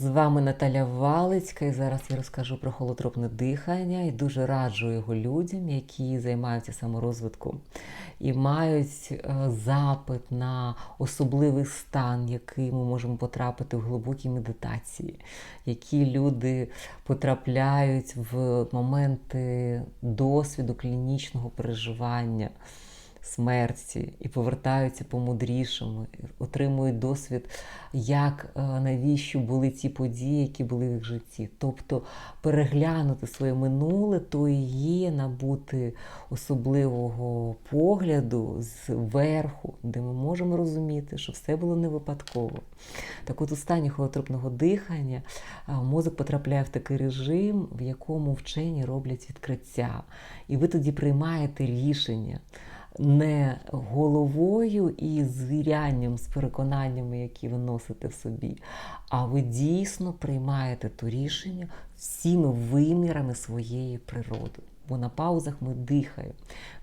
З вами Наталя Валицька, і зараз я розкажу про холотропне дихання і дуже раджу його людям, які займаються саморозвитком і мають е, запит на особливий стан, який ми можемо потрапити в глибокій медитації, які люди потрапляють в моменти досвіду клінічного переживання смерті і повертаються помудрішими, отримують досвід, як е, навіщо були ті події, які були в їх житті. Тобто переглянути своє минуле, то є набути особливого погляду зверху, де ми можемо розуміти, що все було не випадково. Так от у стані холотропного дихання мозок потрапляє в такий режим, в якому вчені роблять відкриття. І ви тоді приймаєте рішення не головою і звірянням з переконаннями, які ви носите в собі, а ви дійсно приймаєте то рішення всіми вимірами своєї природи. Бо на паузах ми дихаємо.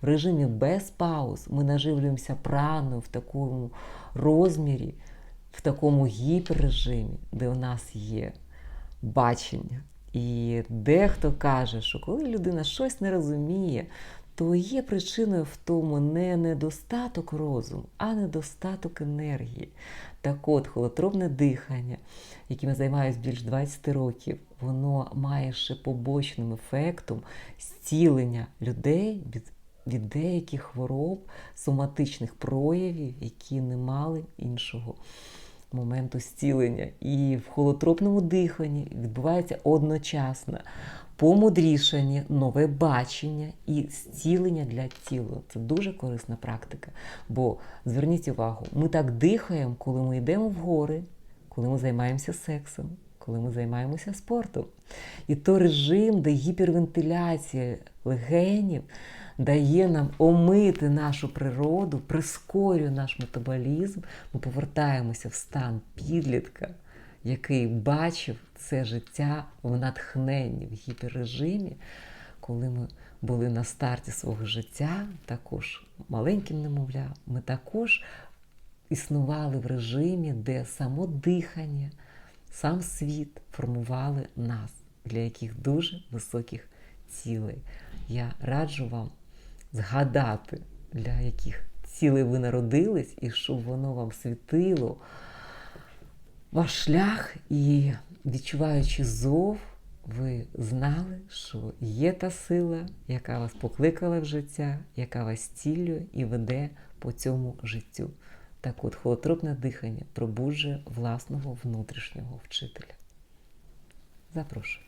В режимі без пауз ми наживлюємося праною в такому розмірі, в такому гіперрежимі, де у нас є бачення. І дехто каже, що коли людина щось не розуміє, то є причиною в тому не недостаток розуму, а недостаток енергії. Так от, холотропне дихання, яким я займаюся більш 20 років, воно має ще побочним ефектом зцілення людей від, від деяких хвороб, соматичних проявів, які не мали іншого моменту зцілення. І в холотропному диханні відбувається одночасно помудрішання, нове бачення і зцілення для тіла. Це дуже корисна практика. Бо зверніть увагу, ми так дихаємо, коли ми йдемо в гори, коли ми займаємося сексом, коли ми займаємося спортом. І то режим, де гіпервентиляція легенів дає нам омити нашу природу, прискорює наш метаболізм, ми повертаємося в стан підлітка, який бачив це життя в натхненні, в гіперрежимі, коли ми були на старті свого життя, також маленьким немовля, ми також існували в режимі, де само дихання, сам світ формували нас, для яких дуже високих цілей. Я раджу вам згадати, для яких цілей ви народились, і щоб воно вам світило ваш шлях, і відчуваючи зов, ви знали, що є та сила, яка вас покликала в життя, яка вас цілює і веде по цьому життю. Так от, холотропне дихання пробуджує власного внутрішнього вчителя. Запрошую.